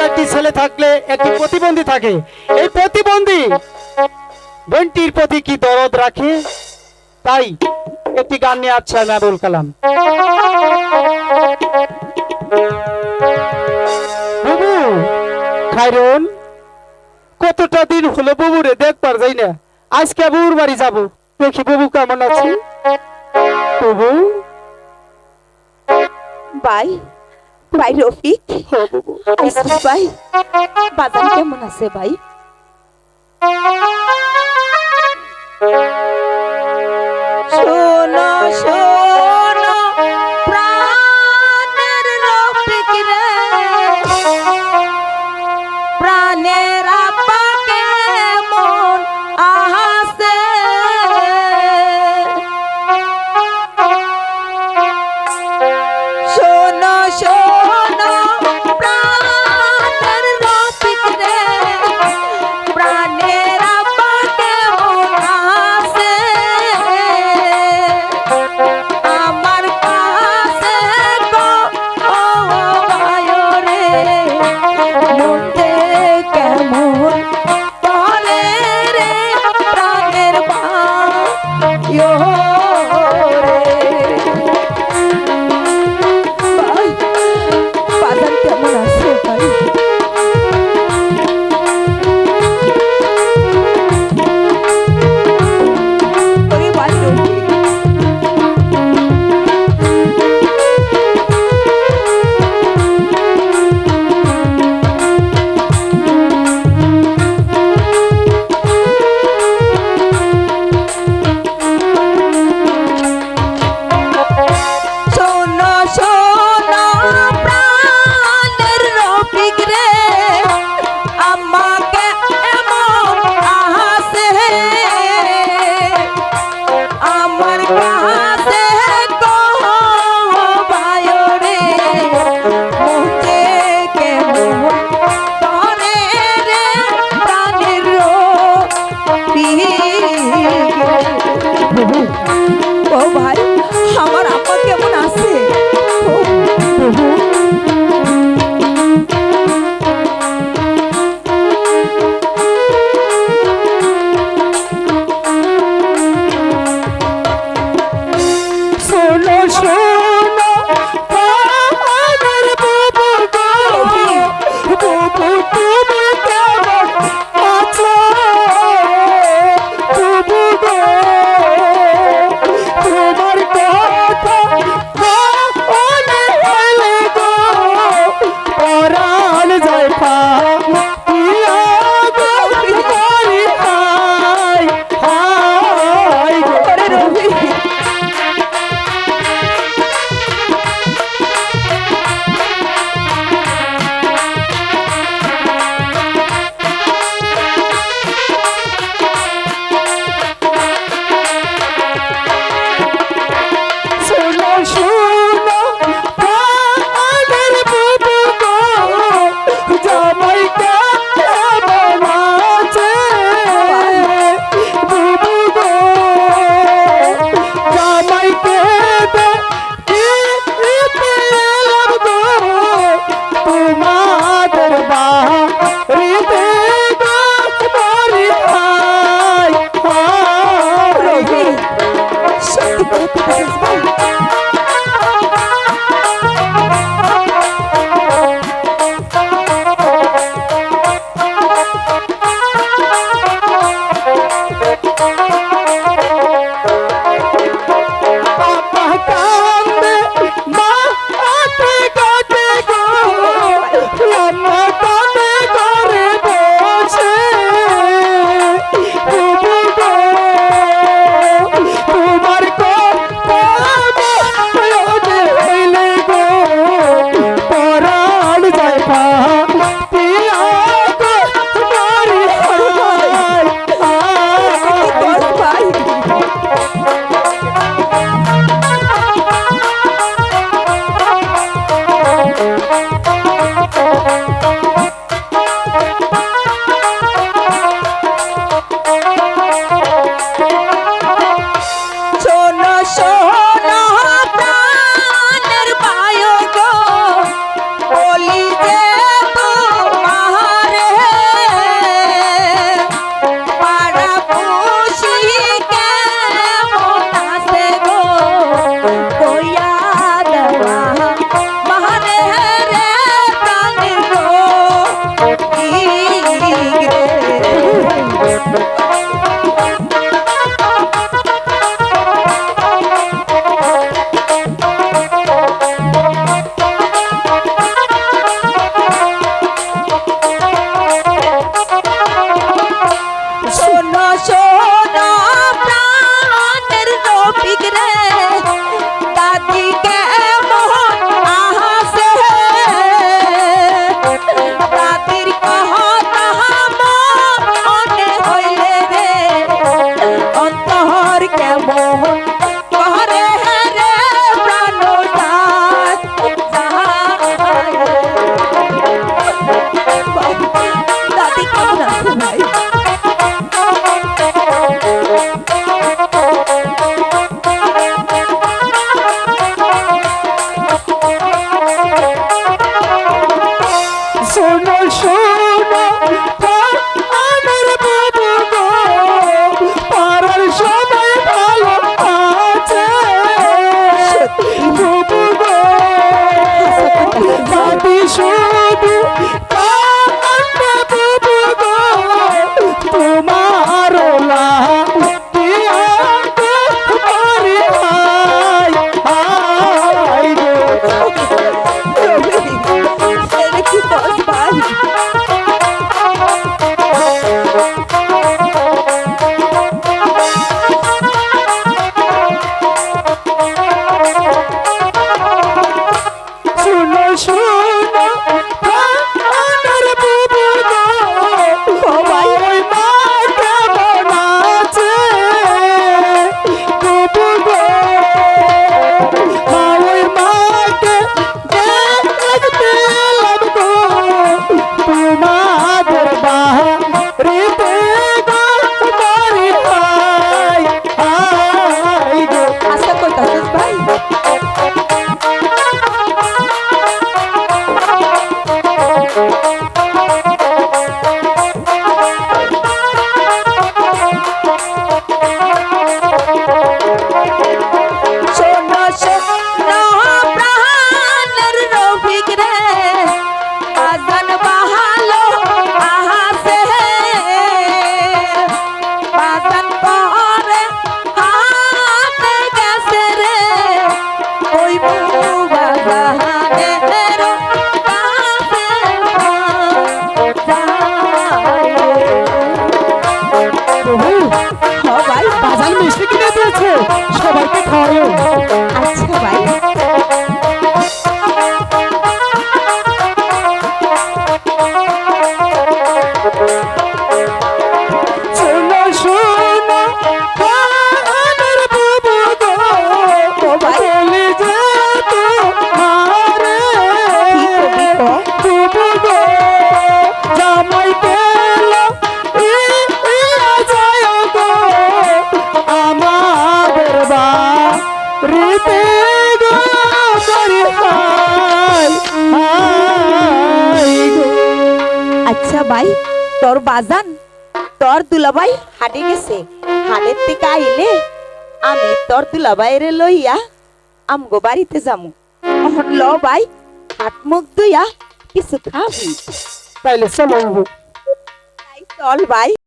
চারটি ছেলে থাকলে একটি প্রতিবন্ধী থাকে। এই প্রতিবন্ধী বোনটির প্রতি কি দরদ রাখে? তাই একটি গান নিয়ে আসছে আমি আবুল কালাম। বাবু কতটা দিন হলো বাবুরে দেখবার যাই না। আজকে বাবুর বাড়ি যাব। দেখি বাবু কেমন আছে? বাবু? ভাই ভাই রফিক হ্যাঁ ভাই বাদাম কেমন আছে ভাই। Mal schön. তোর বাজান তোর দুলাবাই হাটে গেছে। হাটের থেকে আইলে আমি তোর দুলাবাইরে লইয়া আমগো বাড়িতে যামু। ল ভাই হাত মুখ দুইয়া কিছু খাবি। তাইলে চল ভাই।